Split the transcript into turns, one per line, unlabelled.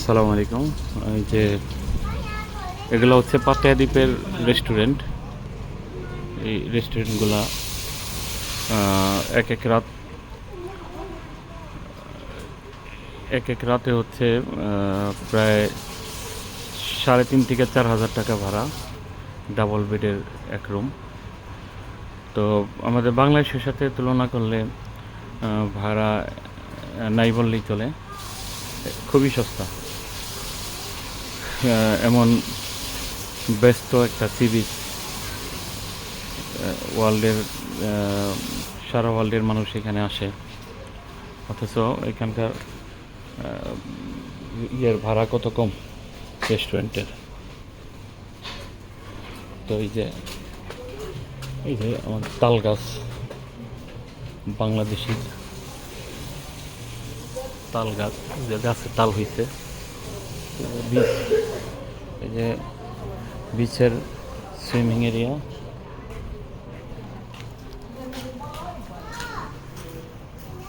আসসালামু আলাইকুম। এই যে, এগুলো হচ্ছে পাতিয়া দ্বীপের রেস্টুরেন্ট এই রেস্টুরেন্টগুলা এক এক রাত, এক এক রাতে হচ্ছে প্রায় সাড়ে তিন থেকে চার হাজার টাকা ভাড়া ডাবল বেডের এক রুম তো আমাদের বাংলাদেশের সাথে তুলনা করলে ভাড়া নাই বললেই চলে। খুবই সস্তা। এমন ব্যস্ত একটা সিরিজ ওয়ার্ল্ডের সারা ওয়ার্ল্ডের মানুষ এখানে আসে। অথচ এখানকার ইয়ের ভাড়া কত কম রেস্টুরেন্টের তো এই যে এই যে আমার তাল গাছ, বাংলাদেশি তাল গাছ, যে গাছে তাল হইছে বিচ এই যে বিচের সুইমিং এরিয়া